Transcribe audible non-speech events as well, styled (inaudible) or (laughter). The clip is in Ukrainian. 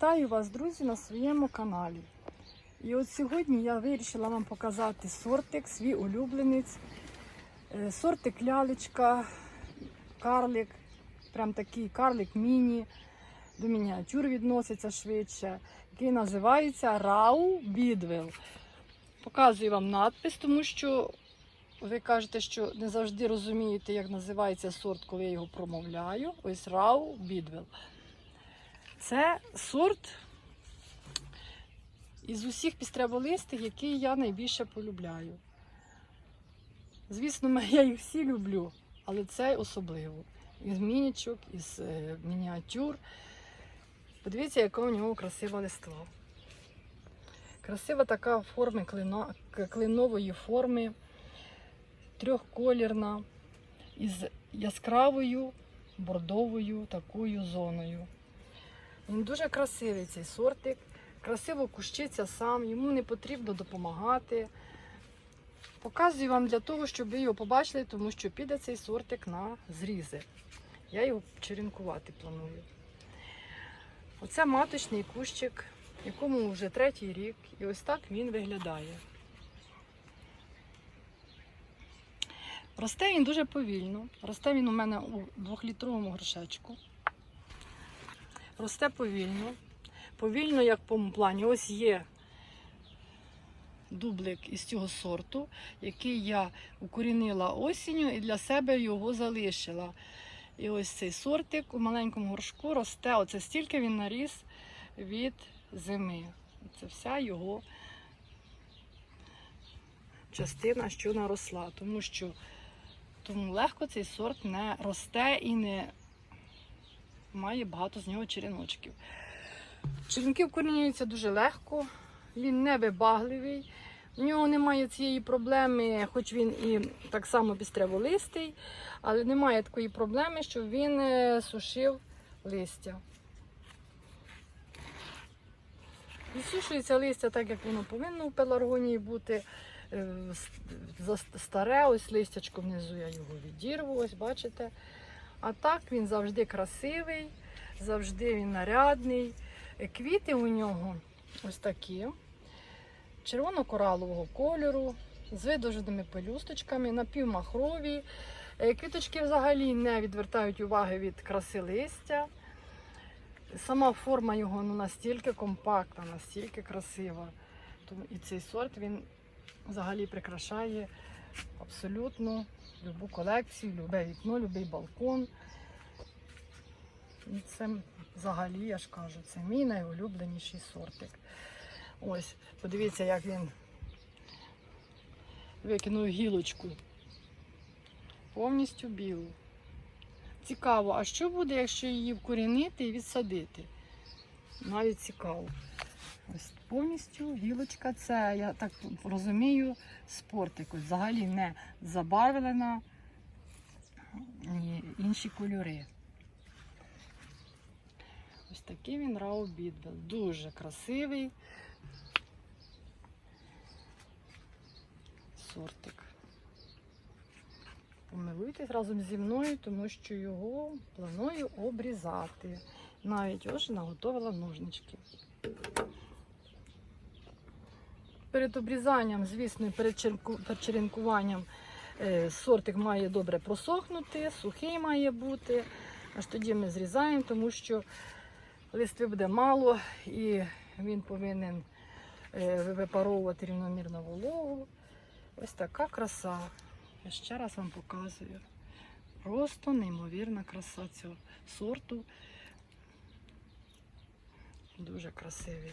Вітаю вас, друзі, на своєму каналі. І от сьогодні я вирішила вам показати сортик, свій улюбленець. Е, Сортик лялечка, карлик, прям такий карлик міні, до мініатюр відноситься швидше, який називається Рау Бідвел. Показую вам надпис, тому що ви кажете, що не завжди розумієте, як називається сорт, коли я його промовляю. Ось Рау Бідвел. Це сорт із усіх пістряволистих, який я найбільше полюбляю. Звісно, (laughs) я їх всі люблю, але цей особливо. Із мінічок, із е, мініатюр. Подивіться, яка у нього красива листва. Красива така форми клино, клинової форми, трьохколірна, із яскравою бордовою такою зоною. Він дуже красивий цей сортик, красиво кущиться сам, йому не потрібно допомагати. Показую вам для того, щоб ви його побачили, тому що піде цей сортик на зрізи. Я його черенкувати планую. Оце маточний кущик, якому вже третій рік, і ось так він виглядає. Росте він дуже повільно. Росте він у мене у двохлітровому горшечку. Росте повільно. Повільно, як по плані. Ось є дублик із цього сорту, який я укорінила осінню і для себе його залишила. І ось цей сортик у маленькому горшку росте. Оце стільки він наріс від зими. Це вся його частина, що наросла. Тому що тому легко цей сорт не росте і не має багато з нього череночків. Черенки вкорінюються дуже легко, він не вибагливий. У нього немає цієї проблеми, хоч він і так само пістряволистий, але немає такої проблеми, що він е, сушив листя. Відсушується листя так, як воно повинно в пеларгонії бути. Е, Старе, ось листячко внизу я його відірву, ось бачите. А так він завжди красивий, завжди він нарядний. Е, Квіти у нього ось такі, червоно-коралового кольору, з видовженими пелюсточками, напівмахрові. Е, Квіточки взагалі не відвертають уваги від краси листя. Сама форма його ну, настільки компактна, настільки красива. Тому і цей сорт він взагалі прикрашає абсолютно любу колекцію, любе вікно, любий балкон. І це взагалі, я ж кажу, це мій найулюбленіший сортик. Ось, подивіться, як він викинув гілочку. Повністю білу. Цікаво, а що буде, якщо її вкорінити і відсадити? Навіть цікаво. Повністю гілочка це, я так розумію, спортик. Ось взагалі не забарвлена ні інші кольори. Ось такий він Рау Бідбел. Дуже красивий сортик. Помилуйтесь разом зі мною, тому що його планую обрізати. Навіть ось наготовила ножнички. Перед обрізанням, звісно, перед черенкуванням е, сортик має добре просохнути, сухий має бути. Аж тоді ми зрізаємо, тому що листви буде мало і він повинен е, випаровувати рівномірно вологу. Ось така краса. Я ще раз вам показую. Просто неймовірна краса цього сорту. Дуже красивий.